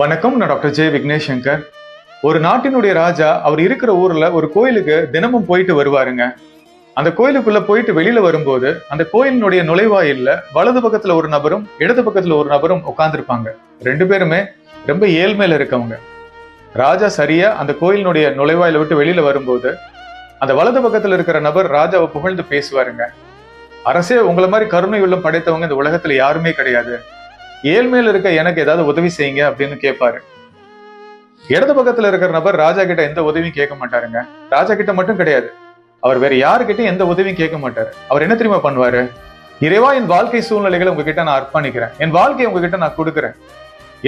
வணக்கம் நான் doctor J Vignesh Shankar ஒரு நாட்டினுடைய ராஜா அவர் இருக்கிற ஊர்ல ஒரு கோயிலுக்கு தினமும் போயிட்டு வருவாருங்க. அந்த கோயிலுக்குள்ள போயிட்டு வெளியில வரும்போது அந்த கோயிலினுடைய நுழைவாயில்ல வலது பக்கத்துல ஒரு நபரும் இடது பக்கத்துல ஒரு நபரும் உட்கார்ந்திருப்பாங்க. ரெண்டு பேருமே ரொம்ப ஏழ்மையில இருக்கவங்க. ராஜா சரியா அந்த கோயிலினுடைய நுழைவாயில விட்டு வெளியில வரும்போது அந்த வலது பக்கத்துல இருக்கிற நபர் ராஜாவை புகழ்ந்து பேசுவாருங்க. அரசே உங்களை மாதிரி கருணை உள்ளம் படைத்தவங்க இந்த உலகத்துல யாருமே கிடையாது. ஏழ்மையில இருக்க எனக்கு ஏதாவது உதவி செய்யுங்க அப்படின்னு கேட்பாரு இடது பக்கத்துல இருக்கிற நபர் ராஜா கிட்ட எந்த உதவியும் கேட்க மாட்டாருங்க. ராஜா கிட்ட மட்டும் கிடையாது. அவர் வேற யாருக்கிட்டையும் எந்த உதவியும் கேட்க மாட்டாரு. அவர் என்ன தெரியுமா பண்ணுவாரு? இறைவா என் வாழ்க்கை சூழ்நிலைகளை உங்ககிட்ட நான் அர்ப்பணிக்கிறேன். என் வாழ்க்கையை உங்ககிட்ட நான் கொடுக்குறேன்.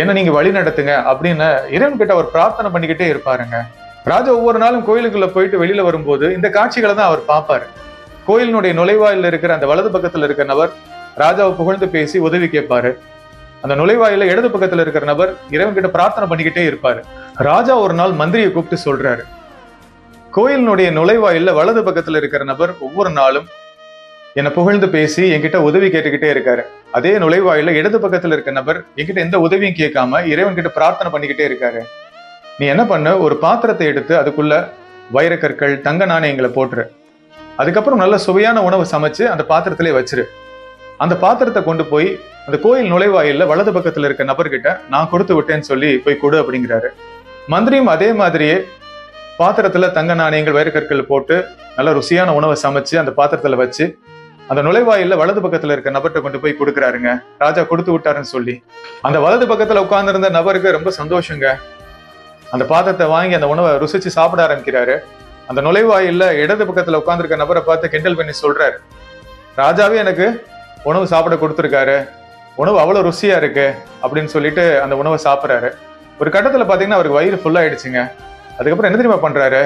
என்ன நீங்க வழி நடத்துங்க அப்படின்னு இறைவன் கிட்ட அவர் பிரார்த்தனை பண்ணிக்கிட்டே இருப்பாருங்க. ராஜா ஒவ்வொரு நாளும் கோயிலுக்குள்ள போயிட்டு வெளியில வரும்போது இந்த காட்சிகளை தான் அவர் பார்ப்பாரு. கோயிலினுடைய நுழைவாயில் இருக்கிற அந்த வலது பக்கத்துல இருக்கிற நபர் ராஜாவை புகழ்ந்து பேசி உதவி கேட்பாரு. அந்த நுழைவாயில இடது பக்கத்துல இருக்கிற நபர் இறைவன் கிட்ட பிரார்த்தனை பண்ணிக்கிட்டே இருப்பாரு. ராஜா ஒரு நாள் மந்திரியை கூப்பிட்டு சொல்றாரு. கோயிலினுடைய நுழைவாயில வலது பக்கத்துல இருக்கிற நபர் ஒவ்வொரு நாளும் என்னை புகழ்ந்து பேசி என்கிட்ட உதவி கேட்டுக்கிட்டே இருக்காரு. அதே நுழைவாயில இடது பக்கத்துல இருக்க நபர் என்கிட்ட எந்த உதவியும் கேட்காம இறைவன் கிட்ட பிரார்த்தனை பண்ணிக்கிட்டே இருக்காரு. நீ என்ன பண்ண ஒரு பாத்திரத்தை எடுத்து அதுக்குள்ள வைரக்கற்கள் தங்க நாணயங்களை போட்டுரு. அதுக்கப்புறம் நல்ல சுவையான உணவு சமைச்சு அந்த பாத்திரத்திலே வச்சிரு. அந்த பாத்திரத்தை கொண்டு போய் அந்த கோயில் நுழைவாயில்ல வலது பக்கத்துல இருக்க நபர்கிட்ட நான் கொடுத்து விட்டேன்னு சொல்லி போய் கொடு அப்படிங்கிறாரு. மந்திரியும் அதே மாதிரியே பாத்திரத்துல தங்க நாணயங்கள் வைரக்கற்கள் போட்டு நல்ல ருசியான உணவை சமைச்சு அந்த பாத்திரத்துல வச்சு அந்த நுழைவாயில்ல வலது பக்கத்துல இருக்க நபர்கிட்ட கொண்டு போய் கொடுக்குறாருங்க. ராஜா கொடுத்து விட்டாருன்னு சொல்லி. அந்த வலது பக்கத்துல உட்கார்ந்துருந்த நபருக்கு ரொம்ப சந்தோஷங்க. அந்த பாத்திரத்தை வாங்கி அந்த உணவை ருசிச்சு சாப்பிட ஆரம்பிக்கிறாரு. அந்த நுழைவாயில்ல இடது பக்கத்துல உட்காந்துருக்க நபரை பார்த்து கிண்டல் பண்ணி சொல்றாரு. ராஜாவே எனக்கு உணவு சாப்பிட கொடுத்துருக்காரு. உணவு அவ்வளவு ருசியா இருக்கு அப்படின்னு சொல்லிட்டு அந்த உணவை சாப்பிட்றாரு. ஒரு கட்டத்துல பாத்தீங்கன்னா அவருக்கு வயிறு ஃபுல் ஆயிடுச்சுங்க. அதுக்கப்புறம் என்ன தெரியுமா பண்றாரு?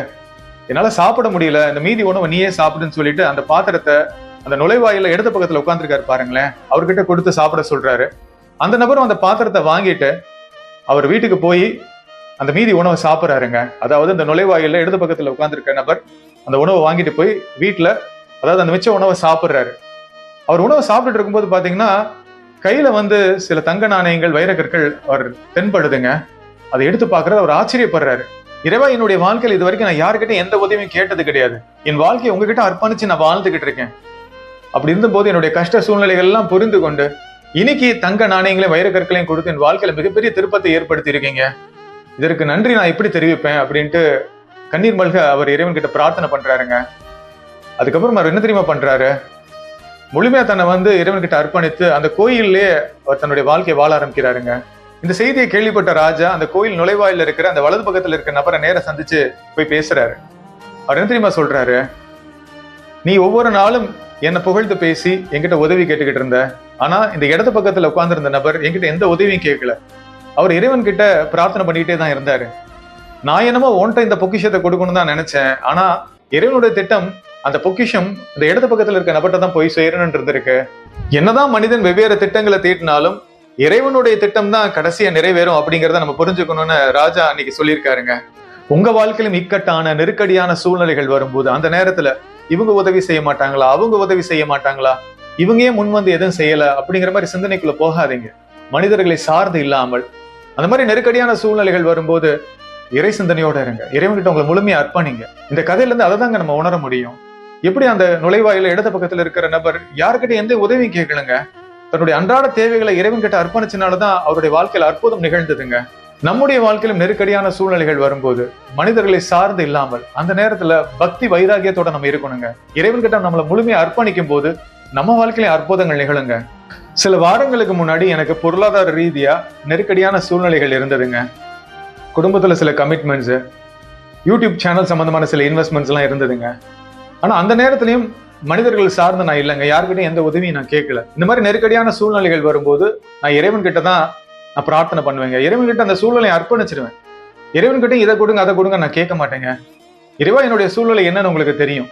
என்னால சாப்பிட முடியல இந்த மீதி உணவை நீயே சாப்பிடுன்னு சொல்லிட்டு அந்த பாத்திரத்தை அந்த நுழைவாயில இடது பக்கத்துல உட்காந்துருக்காரு பாருங்களேன். அவர்கிட்ட கொடுத்து சாப்பிட சொல்றாரு. அந்த நபரும் அந்த பாத்திரத்தை வாங்கிட்டு அவர் வீட்டுக்கு போய் அந்த மீதி உணவை சாப்பிட்றாருங்க. அதாவது அந்த நுழைவாயில இடது பக்கத்துல உட்காந்துருக்க நபர் அந்த உணவை வாங்கிட்டு போய் வீட்டில் அதாவது அந்த மிச்ச உணவை சாப்பிட்றாரு. அவர் உணவை சாப்பிட்டுட்டு இருக்கும்போது பாத்தீங்கன்னா கையில வந்து சில தங்க நாணயங்கள் வைரக்கற்கள் அவர் தென்படுதுங்க. அதை எடுத்து பார்க்கறது அவர் ஆச்சரியப்படுறாரு. இறைவா என்னுடைய வாழ்க்கையில் இது வரைக்கும் நான் யாருக்கிட்ட எந்த உதவியும் கேட்டது கிடையாது. என் வாழ்க்கையை உங்ககிட்ட அர்ப்பணிச்சு நான் வாழ்ந்துகிட்டு இருக்கேன். அப்படி இருந்தபோது என்னுடைய கஷ்ட சூழ்நிலைகள் எல்லாம் புரிந்து கொண்டு இன்னைக்கு தங்க நாணயங்களையும் வைரக்கற்களையும் கொடுத்து என் வாழ்க்கையில மிகப்பெரிய திருப்பத்தை ஏற்படுத்தி இருக்கீங்க. இதற்கு நன்றி நான் எப்படி தெரிவிப்பேன் அப்படின்ட்டு கண்ணீர் மல்க அவர் இறைவன் கிட்ட பிரார்த்தனை பண்றாருங்க. அதுக்கப்புறம் அவர் என்ன தெரியுமா பண்றாரு? முழுமையா தன்னை வந்து இறைவன்கிட்ட அர்ப்பணித்து அந்த கோயிலே அவர் தன்னுடைய வாழ்க்கையை வாழ ஆரம்பிக்கிறாருங்க. இந்த செய்தியை கேள்விப்பட்ட ராஜா அந்த கோயில் நுழைவாயில இருக்கிற அந்த வலது பக்கத்தில் இருக்கிற நபரை நேர சந்திச்சு போய் பேசுறாரு. அவர் என்ன தெரியுமா சொல்றாரு? நீ ஒவ்வொரு நாளும் என்னை புகழ்ந்து பேசி என்கிட்ட உதவி கேட்டுக்கிட்டு இருந்த. ஆனா இந்த இடது பக்கத்துல உட்கார்ந்துருந்த நபர் என்கிட்ட எந்த உதவியும் கேட்கல. அவர் இறைவன் கிட்ட பிரார்த்தனை பண்ணிக்கிட்டே தான் இருந்தாரு. நான் என்னமோ ஒன்ட்ட இந்த பொக்கிஷத்தை கொடுக்கணும்னு தான் நினைச்சேன். ஆனா இறைவனுடைய திட்டம் அந்த பொக்கிஷம் இந்த இடது பக்கத்துல இருக்க நபர்கிட்ட தான் போய் சேரணும்னு இருந்திருக்கு. என்னதான் மனிதன் வெவ்வேறு திட்டங்களை தீட்டினாலும் இறைவனுடைய திட்டம் தான் கடைசியா நிறைவேறும் அப்படிங்கறத நம்ம புரிஞ்சுக்கணும்னு ராஜா அன்னைக்கு சொல்லியிருக்காருங்க. உங்க வாழ்க்கையிலும் இக்கட்டான நெருக்கடியான சூழ்நிலைகள் வரும்போது அந்த நேரத்துல இவங்க உதவி செய்ய மாட்டாங்களா? அவங்க உதவி செய்ய மாட்டாங்களா? இவங்க ஏன் முன் வந்து எதுவும் செய்யல? அப்படிங்கிற மாதிரி சிந்தனைக்குள்ள போகாதீங்க. மனிதர்களை சார்ந்து இல்லாமல் அந்த மாதிரி நெருக்கடியான சூழ்நிலைகள் வரும்போது இறை சிந்தனையோட இருங்க. இறைவன்கிட்ட உங்களை முழுமையா அர்ப்பணிங்க. இந்த கதையில இருந்து அதை தாங்க நம்ம உணர முடியும். எப்படி அந்த நுழைவாயில இடது பக்கத்துல இருக்கிற நபர் யாருக்கிட்ட எந்த உதவியும் கேட்கலங்க? தன்னுடைய அன்றாட தேவைகளை இறைவன் கிட்ட அர்ப்பணிச்சனாலதான் அவருடைய வாழ்க்கையில அற்புதம் நிகழ்ந்ததுங்க. நம்முடைய வாழ்க்கையிலும் நெருக்கடியான சூழ்நிலைகள் வரும்போது மனிதர்களை சார்ந்து இல்லாமல் அந்த நேரத்துல பக்தி வைராகியத்தோட நம்ம இருக்கணுங்க. இறைவன் கிட்ட நம்மளை முழுமையா அர்ப்பணிக்கும் போது நம்ம வாழ்க்கையில அற்புதங்கள் நிகழுங்க. சில வாரங்களுக்கு முன்னாடி எனக்கு பொருளாதார ரீதியா நெருக்கடியான சூழ்நிலைகள் இருந்ததுங்க. குடும்பத்துல சில கமிட்மெண்ட்ஸ் யூடியூப் சேனல் சம்பந்தமான சில இன்வெஸ்ட்மெண்ட்ஸ் எல்லாம் இருந்ததுங்க. ஆனா அந்த நேரத்திலையும் மனிதர்கள் சார்ந்து நான் இல்லைங்க. யாருக்கிட்டையும் எந்த உதவியும் நான் கேட்கல. இந்த மாதிரி நெருக்கடியான சூழ்நிலைகள் வரும்போது நான் இறைவன் கிட்ட தான் நான் பிரார்த்தனை பண்ணுவேங்க. இறைவன் கிட்ட அந்த சூழ்நிலையை அர்ப்பணிச்சிருவேன். இறைவன் கிட்ட இதை கொடுங்க அதை கொடுங்க நான் கேட்க மாட்டேங்க. இறைவா என்னுடைய சூழ்நிலை என்னன்னு உங்களுக்கு தெரியும்.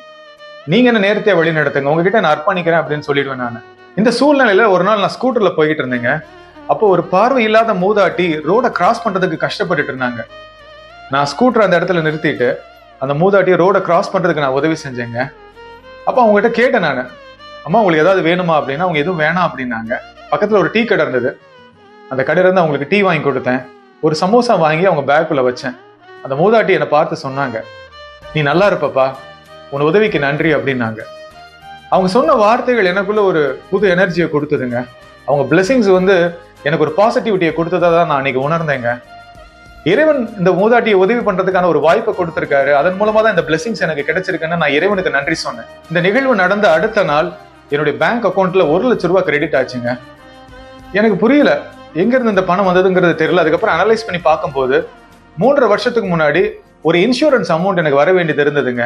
நீங்க என்ன நேரத்தை வழி நடத்துங்க. உங்ககிட்ட நான் அர்ப்பணிக்கிறேன் அப்படின்னு சொல்லிடுவேன் நான். இந்த சூழ்நிலையில ஒரு நாள் நான் ஸ்கூட்டர்ல போய்கிட்டு இருந்தேங்க. அப்போ ஒரு பார்வை இல்லாத மூதாட்டி ரோட கிராஸ் பண்றதுக்கு கஷ்டப்பட்டுட்டு இருந்தாங்க. நான் ஸ்கூட்டர் அந்த இடத்துல நிறுத்திட்டு அந்த மூதாட்டியை ரோடை கிராஸ் பண்ணுறதுக்கு நான் உதவி செஞ்சேங்க. அப்போ அவங்ககிட்ட கேட்டேன் நான். அம்மா உங்களுக்கு ஏதாவது வேணுமா அப்படின்னா அவங்க எதுவும் வேணாம் அப்படின்னாங்க. பக்கத்தில் ஒரு டீ கடை இருந்தது. அந்த கடையில இருந்து அவங்களுக்கு டீ வாங்கி கொடுத்தேன். ஒரு சமோசா வாங்கி அவங்க பேக்குள்ளே வச்சேன். அந்த மூதாட்டி என்னை பார்த்து சொன்னாங்க நீ நல்லா இருப்பப்பா. உன் உதவிக்கு நன்றி அப்படின்னாங்க. அவங்க சொன்ன வார்த்தைகள் எனக்குள்ள ஒரு புது எனர்ஜியை கொடுத்ததுங்க. அவங்க பிளெஸிங்ஸ் வந்து எனக்கு ஒரு பாசிட்டிவிட்டியை கொடுத்ததா தான் நான் அன்னைக்கு உணர்ந்தேங்க. இறைவன் இந்த மூதாட்டியை உதவி பண்றதுக்கான ஒரு வாய்ப்பை கொடுத்திருக்காரு. அதன் மூலமா தான் இந்த பிளெஸிங்ஸ் எனக்கு கிடைச்சிருக்குன்னு நான் இறைவனுக்கு நன்றி சொன்னேன். இந்த நிகழ்வு நடந்த அடுத்த நாள் என்னுடைய பேங்க் அக்கௌண்ட்ல ஒரு லட்ச ரூபாய் கிரெடிட் ஆச்சுங்க. எனக்கு புரியல எங்கேருந்து இந்த பணம் வந்ததுங்கிறது தெரியல. அதுக்கப்புறம் அனலைஸ் பண்ணி பார்க்கும்போது மூன்றரை வருஷத்துக்கு முன்னாடி ஒரு இன்சூரன்ஸ் அமௌண்ட் எனக்கு வர வேண்டியது இருந்ததுங்க.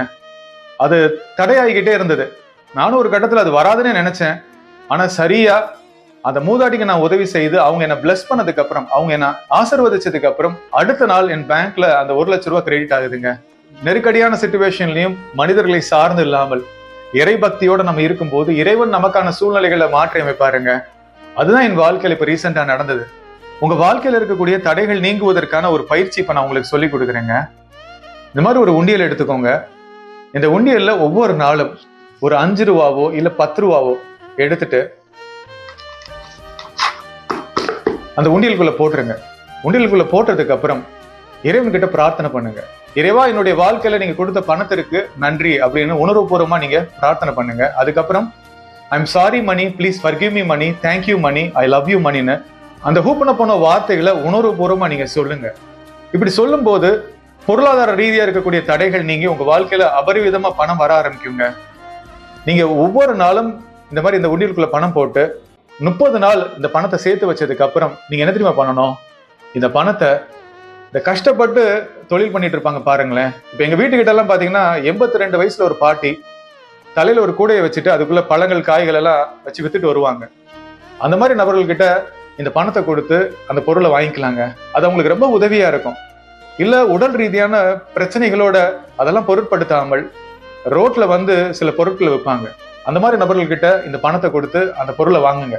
அது தடையாகிக்கிட்டே இருந்தது. நானும் ஒரு கட்டத்தில் அது வராதுன்னு நினைச்சேன். ஆனால் சரியாக அந்த மூதாட்டிக்கு நான் உதவி செய்து அவங்க என்ன பிளஸ் பண்ணதுக்கு அப்புறம் அவங்க என்ன ஆசிர்வதிச்சதுக்கு அப்புறம் அடுத்த நாள் என் பேங்க்ல அந்த ஒரு லட்ச ரூபாய் கிரெடிட் ஆகுதுங்க. நெருக்கடியான சுச்சுவேஷன்லயும் மனிதர்களை சார்ந்து இல்லாமல் இறை பக்தியோட நம்ம இருக்கும்போது இறைவன் நமக்கான சூழ்நிலைகளை மாற்றி அமைப்பாருங்க. அதுதான் என் வாழ்க்கையில இப்ப ரீசெண்டா நடந்தது. உங்க வாழ்க்கையில இருக்கக்கூடிய தடைகள் நீங்குவதற்கான ஒரு பயிற்சி இப்ப நான் உங்களுக்கு சொல்லி கொடுக்குறேங்க. இந்த மாதிரி ஒரு உண்டியல் எடுத்துக்கோங்க. இந்த உண்டியல்ல ஒவ்வொரு நாளும் ஒரு அஞ்சு ரூபாவோ இல்ல பத்து ரூபாவோ எடுத்துட்டு அந்த உண்டியலுக்குள்ள போட்டுருங்க. உண்டியலுக்குள்ள போட்டதுக்கு அப்புறம் இறைவன் பிரார்த்தனை பண்ணுங்க. இறைவா என்னுடைய வாழ்க்கையில நீங்க கொடுத்த பணத்திற்கு நன்றி அப்படின்னு உணர்வுபூர்வமாக நீங்க பிரார்த்தனை பண்ணுங்க. அதுக்கப்புறம் I'm sorry Mani please forgive me Mani thank you Mani I love you மணின்னு அந்த ஹூப்பன போன வார்த்தைகளை உணர்வுபூர்வமாக நீங்க சொல்லுங்க. இப்படி சொல்லும்போது பொருளாதார ரீதியா இருக்கக்கூடிய தடைகள் நீங்க உங்க வாழ்க்கையில அபரிவிதமா பணம் வர ஆரம்பிக்குங்க. நீங்க ஒவ்வொரு நாளும் இந்த மாதிரி இந்த உண்டியலுக்குள்ள பணம் போட்டு முப்பது நாள் இந்த பணத்தை சேர்த்து வச்சதுக்கு அப்புறம் நீங்க என்ன தெரியுமா பண்ணணும்? இந்த பணத்தை இந்த கஷ்டப்பட்டு தொழில் பண்ணிட்டு இருப்பாங்க பாருங்களேன். இப்ப எங்க வீட்டுக்கிட்ட எல்லாம் பாத்தீங்கன்னா எண்பத்தி ரெண்டு வயசுல ஒரு பாட்டி தலையில ஒரு கூடையை வச்சுட்டு அதுக்குள்ள பழங்கள் காய்கள் எல்லாம் வச்சு வித்துட்டு வருவாங்க. அந்த மாதிரி நபர்கள்கிட்ட இந்த பணத்தை கொடுத்து அந்த பொருளை வாங்கிக்கலாங்க. அது அவங்களுக்கு ரொம்ப உதவியா இருக்கும். இல்ல உடல் ரீதியான பிரச்சனைகளோட அதெல்லாம் பொருட்படுத்தாமல் ரோட்ல வந்து சில பொருட்களை விற்பாங்க அந்த மாதிரி நபர்கள்கிட்ட இந்த பணத்தை கொடுத்து அந்த பொருளை வாங்குங்க.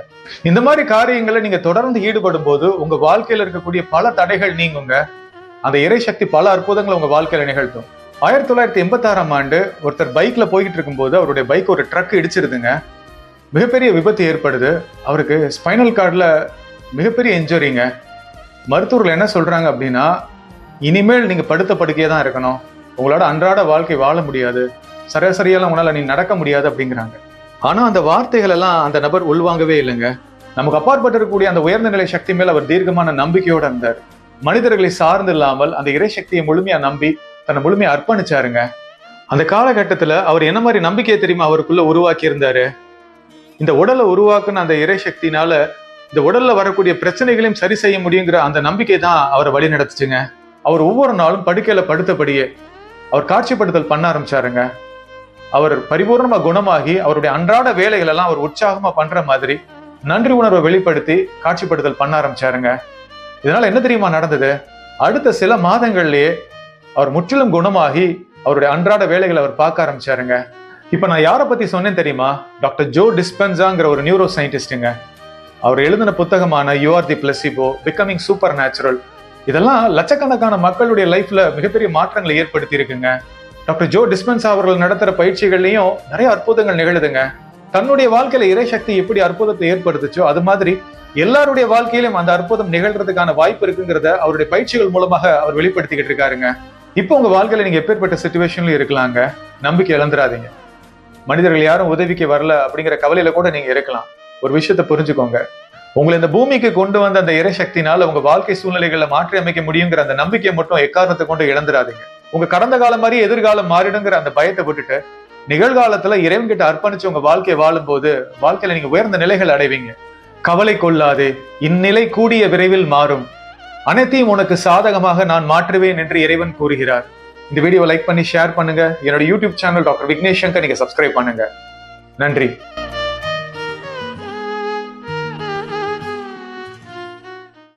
இந்த மாதிரி காரியங்களை நீங்க தொடர்ந்து ஈடுபடும் போது உங்க வாழ்க்கையில இருக்கக்கூடிய பல தடைகள் நீங்குங்க. அந்த இறைசக்தி பல அற்புதங்களை உங்க வாழ்க்கையில நிகழ்த்தும். ஆயிரத்தி தொள்ளாயிரத்தி எண்பத்தாறாம் ஆண்டு ஒருத்தர் பைக்ல போய்கிட்டு இருக்கும்போது அவருடைய பைக் ஒரு ட்ரக் இடிச்சிருதுங்க. மிகப்பெரிய விபத்து ஏற்படுது. அவருக்கு ஸ்பைனல் கார்டில் மிகப்பெரிய இன்ஜுரிங்க. மருத்துவர்கள் என்ன சொல்றாங்க அப்படின்னா இனிமேல் நீங்க படுத்த படுக்கையே தான் இருக்கணும். உங்களோட அன்றாட வாழ்க்கை வாழ முடியாது. சராசரியெல்லாம் உன்னால் நீ நடக்க முடியாது அப்படிங்கிறாங்க. ஆனால் அந்த வார்த்தைகள் எல்லாம் அந்த நபர் உள்வாங்கவே இல்லைங்க. நமக்கு அப்பாற்பட்டு இருக்கக்கூடிய அந்த உயர்ந்த நிலை சக்தி மேல் அவர் தீர்க்கமான நம்பிக்கையோடு இருந்தார். மனிதர்களை சார்ந்து இல்லாமல் அந்த இறை சக்தியை முழுமையாக நம்பி தன்னை முழுமையாக அர்ப்பணிச்சாருங்க. அந்த காலகட்டத்தில் அவர் என்ன மாதிரி நம்பிக்கையை தெரியுமா அவருக்குள்ள உருவாக்கி இருந்தாரு இந்த உடலை உருவாக்குன அந்த இறை சக்தினால இந்த உடல்ல வரக்கூடிய பிரச்சனைகளையும் சரி செய்ய முடியுங்கிற அந்த நம்பிக்கை தான் அவரை வழி நடத்துச்சுங்க. அவர் ஒவ்வொரு நாளும் படுக்கையில படுத்தபடியே அவர் காட்சிப்படுத்தல் பண்ண ஆரம்பிச்சாருங்க. அவர் பரிபூர்ணமா குணமாகி அவருடைய அன்றாட வேலைகள் எல்லாம் அவர் உற்சாகமா பண்ற மாதிரி நன்றி உணர்வை வெளிப்படுத்தி காட்சிப்படுத்தல் பண்ண ஆரம்பிச்சாருங்க. இதனால என்ன தெரியுமா நடந்தது? அடுத்த சில மாதங்கள்லயே அவர் முற்றிலும் குணமாகி அவருடைய அன்றாட வேலைகளை அவர் பார்க்க ஆரம்பிச்சாருங்க. இப்ப நான் யாரை பத்தி சொன்னேன் தெரியுமா? டாக்டர் ஜோ டிஸ்பென்சாங்கிற ஒரு நியூரோ சயின்டிஸ்டுங்க அவர் எழுதின புத்தகமான you are the placebo becoming supernatural இதெல்லாம் லட்சக்கணக்கான மக்களுடைய லைஃப்ல மிகப்பெரிய மாற்றங்களை ஏற்படுத்தி இருக்குங்க டாக்டர் ஜோ டிஸ்பென்ஸ் அவர்கள் நடத்துற பயிற்சிகள்லயும் நிறைய அற்புதங்கள் நிகழுதுங்க. தன்னுடைய வாழ்க்கையில இறைசக்தி எப்படி அற்புதத்தை ஏற்படுத்துச்சோ அது மாதிரி எல்லாருடைய வாழ்க்கையிலும் அந்த அற்புதம் நிகழ்றதுக்கான வாய்ப்பு இருக்குங்கிறத அவருடைய பயிற்சிகள் மூலமாக அவர் வெளிப்படுத்திக்கிட்டு இருக்காருங்க. இப்போ உங்க வாழ்க்கையில நீங்க எப்பேற்பட்ட சுச்சுவேஷன்ல இருக்கலாங்க? நம்பிக்கை இழந்துடாதீங்க. மனிதர்கள் யாரும் உதவிக்கு வரல அப்படிங்கிற கவலையில கூட நீங்க இருக்கலாம். ஒரு விஷயத்தை புரிஞ்சுக்கோங்க. உங்களை இந்த பூமிக்கு கொண்டு வந்த அந்த இறைசக்தினால உங்க வாழ்க்கை சூழ்நிலைகளை மாற்றி அமைக்க முடியுங்கிற அந்த நம்பிக்கையை மட்டும் எக்காரணத்தை கொண்டு இழந்துடாதீங்க. உங்க கடந்த காலம் மாதிரி எதிர்காலம் மாறிடுங்கிற அந்த பயத்தை விட்டுட்டு நிகழ்காலத்துல இறைவன் கிட்ட அர்ப்பணிச்சு உங்க வாழ்க்கையை வாழும்போது வாழ்க்கையில நீங்க உயர்ந்த நிலைகள் அடைவீங்க. கவலை கொள்ளாதே இந்நிலை கூடிய விரைவில் மாறும். அனைத்தையும் உனக்கு சாதகமாக நான் மாற்றுவேன் என்று இறைவன் கூறுகிறார். இந்த வீடியோ லைக் பண்ணி ஷேர் பண்ணுங்க. என்னோட YouTube channel doctor Vignesh Shankar நீங்க சப்ஸ்கிரைப் பண்ணுங்க. நன்றி.